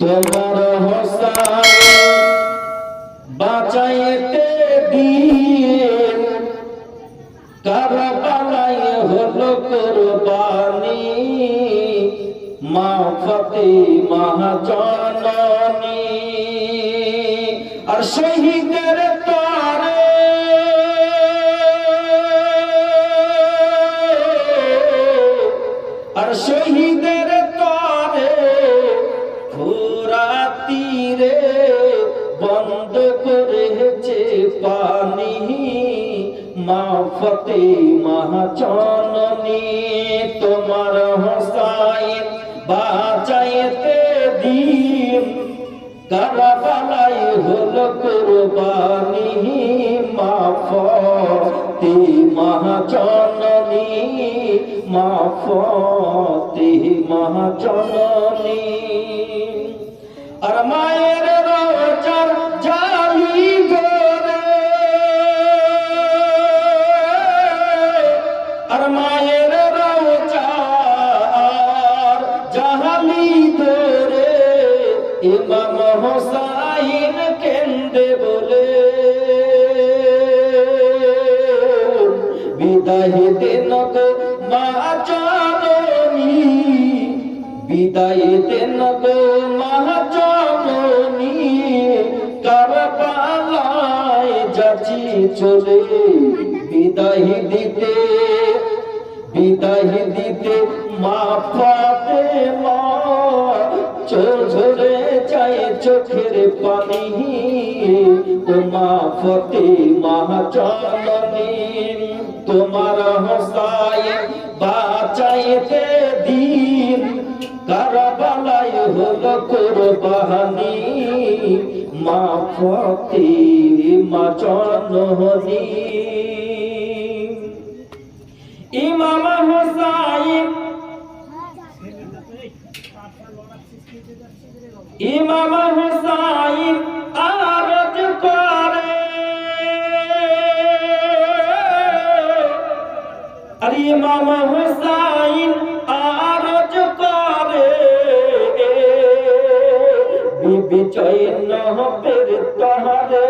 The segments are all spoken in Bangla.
তোমার হোসাই বাঁচাইতে দিন কারবালাই হলো কুরবানি মা ফতিমা জননী আর শহীদের তারে আর শহীদের মা ফতে মহাচননী তোমার হোসাইন বাঁচাইতে দিন। কারাবালাই হল কুরবানি মা ফতে মহাচননী মা ফতে মহাচননী আর মায়ের ইমাম হোসাইন কেন্দ্রে বলে, বিদায় দেন গো মা জননী বিদায় দেন গো মহাজননী কারবালায় যাচ্ছি চলে, বিদায় দিতে বিদায় দিতে মা মা চোখের পানি ও মা ফতে মহাজননী তোমার হোসাইন বাঁচাইতে দিন, কারবালায় হলো কুরবানি। মা ফতে মা জননী ইমাম ইমাম হোসাইন আরজ করে। আর ইমাম হোসাইন আরজ করে। বিবি চৈন পের তাহারে।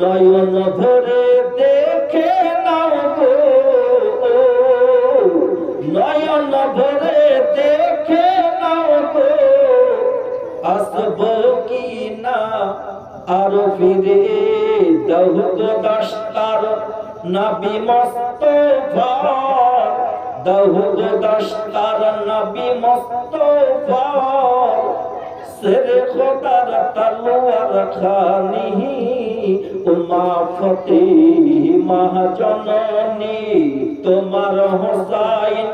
নয়ন ভরে দেখে আসব কি না আর ফিরে দৌদ দস্তার নবী মস্ত দৌদ দস্তার নবী মস্ত সের খোদার তলোয়ার খানি, উমা ফতে মহাজননী, তোমার হোসাইন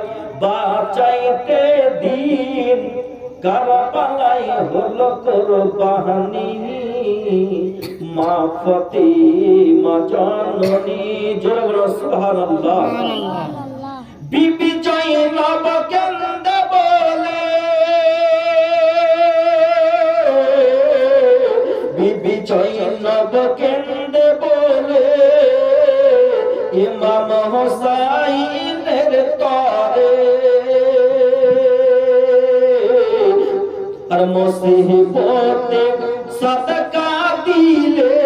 কারবালাই হলো কুরবানি। মা ফতে মা জননী। জোরে বলো, সুবহানাল্লাহ। বিবি জয়নব কেন্দ্র বলে। বিবি জয়নব কেন্দ্র বলে। ইমাম হোসাইনের মসিবতে সদকা দিলে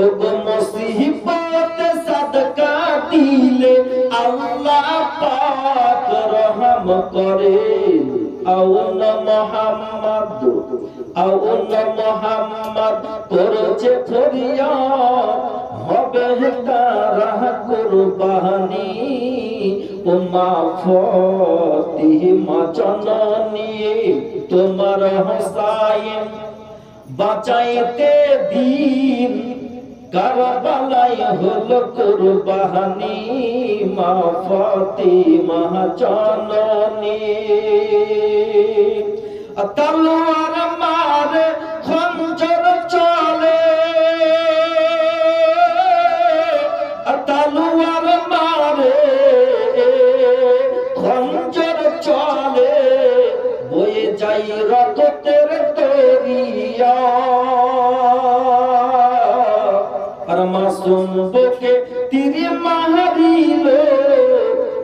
ও মসিবতে সদকা দিলে আল্লাহ পাক রহম করে। আউন মোহাম্মদ আউন মোহাম্মদ, করছে ফরিয়া হবে তারা কুরবানি। ও মা ফতিমা জননী তোমার হোসাইন বাঁচাইতে দিন। কারবালায় হলো কুরবানি মা ফতিমা জননী তলোয়ার মারে রক্তের তরিয়া আর মাসুম বুকে তীর মারিল,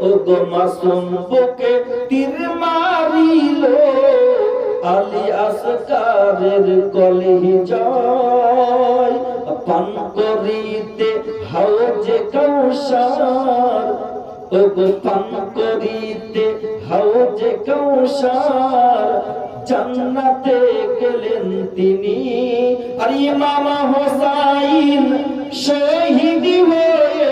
ও গো মাসুম বুকে তীর মারিল, আলী আসকারের কলি জয়। পান করিতে হাউজে কৌশার ও গো পান করিতে হাউজে কৌশার জান্নাতে গেলেন তিনি। আর ইমাম হোসাইন শহীদ হয়ে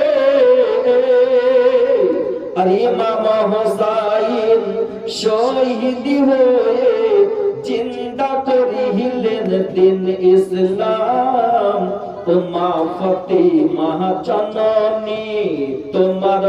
আর ইমাম হোসাইন শহীদ হয়ে চিন্তা করিলেন দিন ইসলাম। ও মা ফতেমা জননী, তোমার